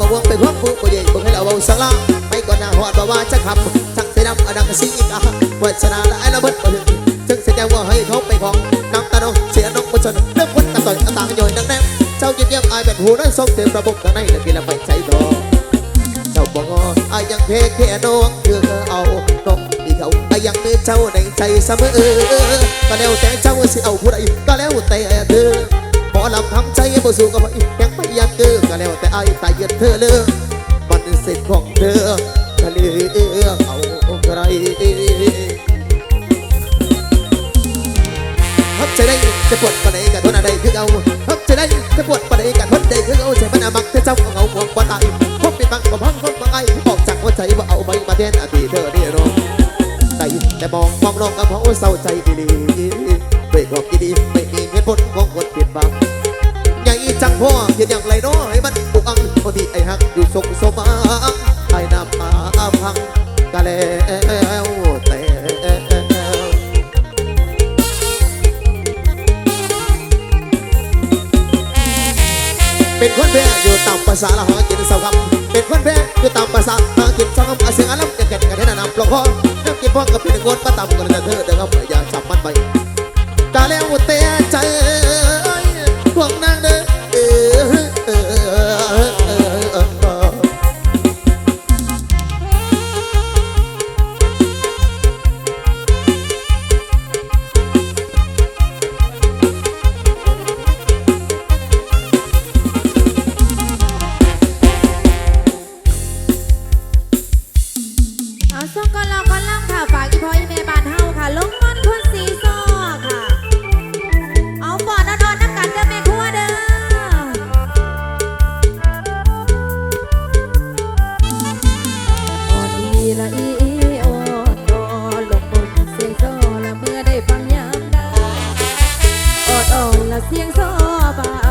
กับวงเป็นพวกผู้บ่ใหญ่บ่ให้เราเอาสละไม่ก่อนหน้าหอดบ่ว่าจะขับชักเสดำอดังสีกาวัชนาและไอ้ระเบิดบ่ถึงจึงแสดงว่าให้เขาไปของน้ำตาดงเสียนกบ่ชนเรื่องคนกระต่อยต่างย่อยดังแนมเจ้าเยี่ยมๆอายเป็นหูนั้นทรงเต็มระบบข้างในและกินละไม่ใจดอกเจ้าบ่งออายังเพแค่น้องคือเอาน้องที่เขาอายังมีเจ้าในใจเสมอก็แล้วแต่เจ้าสิเอาผู้ใดก็แล้วแต่เธอ ทำใจบ่สู้กับไอ้ยังไม่อยากเจอก็แล้วแต่ไอ้ตายเย็นเธอเลือกมันสิทธิ์ของเธอจะเลือกเอาใครฮับใจได้จะปวดปานใดกันทนอะไรคือเอาฮับใจได้จะปวดปานใดกันทนใดคือเอาใส่มันมักเธอเจ้าเอาเงาห่วงปานใดพบเป็นบังกับพังคนบางไอ้บอกจากหัวใจว่าเอาใบมาแทนอาทิเธอเนี่ยน้องใจแต่มองมองลงกับเขาเศร้าใจดีด้วยความดีไม่มีเหตุผลของคนผิดบังใหญ่จัง พ่อเห็นอย่างไรน้อให้มันปุกอังคนที่ไอ้หักอยู่ทรงสมังไอ้น้ำตาพังกะแล้วแต่เป็นคนแพ้อยู่ตามภาษาละหากินเศร้าคำเป็นคนแพ้อยู่ตามภาษาหากินเศร้าคำเสียงอารมณ์กันกันกันให้นำปลอกคอน้ำกินพ่อกับเป็นคนมาตามกันเธอเด้อครับ ละอีโอดอลงบนเสียงซอละเมื่อได้ฟังยามดาออดอ่อนละเสียงซอบา